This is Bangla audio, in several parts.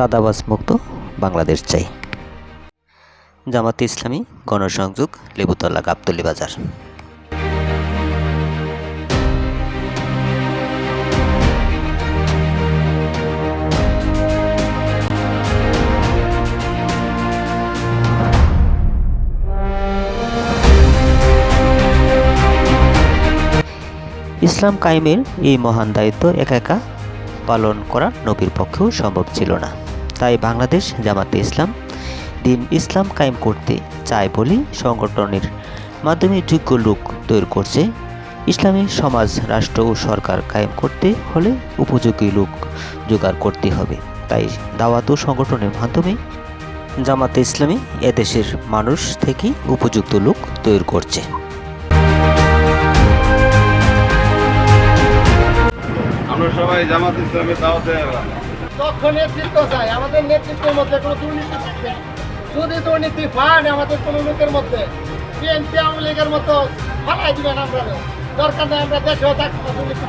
সাদাবাস মুক্ত বাংলাদেশ চাই। জামাতে ইসলামী, গণসংযোগ, লেবুতলা, গাবতলি বাজার। ইসলাম কায়েমের এই মহান দায়িত্ব একা একা পালন করা নবীর পক্ষেও সম্ভব ছিল না। তাই বাংলাদেশ জামাতে ইসলাম, দিন ইসলাম কায়েম করতে চায় বলেই সংগঠনের মাধ্যমে যোগ্য লোক তৈরি করছে। ইসলামী সমাজ, রাষ্ট্র ও সরকার কায়েম করতে হলে উপযোগী লোক জোগাড় করতে হবে। তাই দাওয়াত ও সংগঠনের মাধ্যমে জামাতে ইসলামী এদেশের মানুষ থেকে উপযুক্ত লোক তৈরি করছে। আমরা সবাই জামাত ইসলামের দাওয়াতে দক্ষ নেতৃত্ব চাই আমাদের নেতৃত্বের মধ্যে কোনো দুর্নীতি যদি দুর্নীতি পান আমাদের কোনো লোকের মধ্যে বিএনপি আওয়ামী লীগের মতো ফালাই দিবেন আমরা দরকার নেই আমরা দেশেও থাকব দুর্নীতি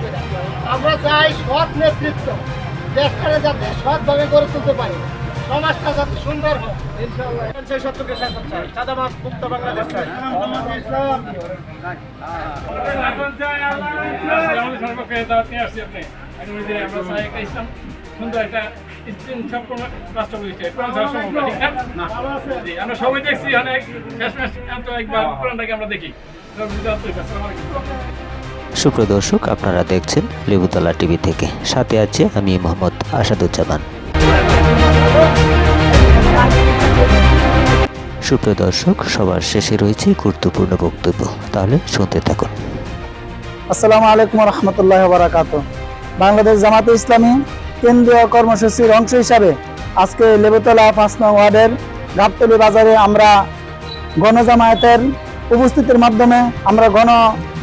আমরা চাই সৎ নেতৃত্ব। দেশটারে যাতে সৎভাবে গড়ে তুলতে পারি। সমাজটা যাতে সুন্দর হয় ইনশাআল্লাহ। সত্যকে শাসন চাই। চাঁদাবাদ মুক্ত বাংলাদেশ চাই। ইসলাম সর্বকে নিয়ে আসছি আপনি। আমরা চাই একটা ইসলাম। সুন্দর একটা ইসলাম রাষ্ট্র প্রতিষ্ঠা কোরআন ছাড়া সম্ভব না, ঠিক না? আমরা সবাই দেখছি অনেক শেষ একবার কোরআনটাকে আমরা দেখি। সুপ্রিয় দর্শক আপনারা দেখছেন লেবুতলা টিভি থেকে। সাথে আছে আমি মোহাম্মদ আসাদুজ্জামান। সুপ্রিয় দর্শক সবার শেষে রয়েছে গুরুত্বপূর্ণ বক্তব্য। তাহলে শুনতে থাকুন। আসসালামু আলাইকুম রহমতুল্লাহ বারাকাত বাংলাদেশ জামাতে ইসলামী কেন্দ্রীয় কর্মসূচির অংশ হিসাবে আজকে লেবুতলা পাঁচ নং ওয়ার্ডের গাবতলি বাজারে আমরা গণজামায়াতের উপস্থিতির মাধ্যমে আমরা গণ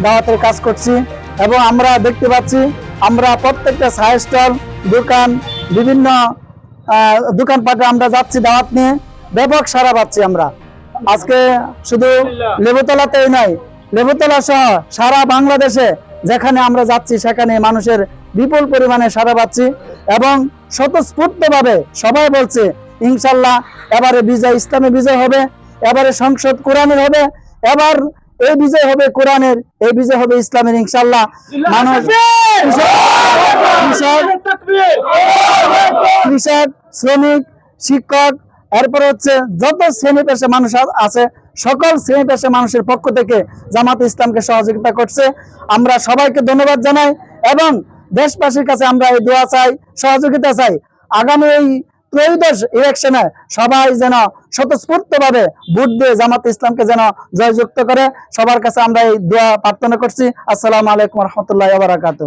দাওয়াতের কাজ করছি এবং আমরা দেখতে পাচ্ছি আমরা প্রত্যেকটা চায়ের স্টল দোকান বিভিন্ন দোকানপাটে আমরা যাচ্ছি দাওয়াত নিয়ে ব্যাপক সারা পাচ্ছি আমরা। আজকে শুধু লেবুতলাতেই নয় লেবুতলা সহ সারা বাংলাদেশে যেখানে আমরা যাচ্ছি সেখানে মানুষের বিপুল পরিমাণে সারা পাচ্ছি এবং স্বতঃস্ফূর্তভাবে সবাই বলছে ইনশাল্লাহ এবারে বিজয় ইসলামে বিজয় হবে এবারে সংসদ কোরআনের হবে এবার এই বিজয় হবে কোরআনের এই বিজয় হবে ইসলামের ইনশাল্লাহ মানুষ কৃষক শ্রমিক শিক্ষক এরপর হচ্ছে যত শ্রেণি পেশা মানুষ আছে সকল শ্রেণি পেশা মানুষের পক্ষ থেকে জামাত ইসলামকে সহযোগিতা করছে। আমরা সবাইকে ধন্যবাদ জানাই এবং দেশবাসীর কাছে আমরা এই দোয়া চাই, সহযোগিতা চাই। আগামী এই ত্রয়োদশ ইলেকশনে সবাই যেন স্বতঃস্ফূর্ত ভাবে ভোট দিয়ে জামাত ইসলামকে যেন জয়যুক্ত করে, সবার কাছে আমরা এই দোয়া প্রার্থনা করছি। আসসালামু আলাইকুম রহমতুল্লাহ বারাকাতু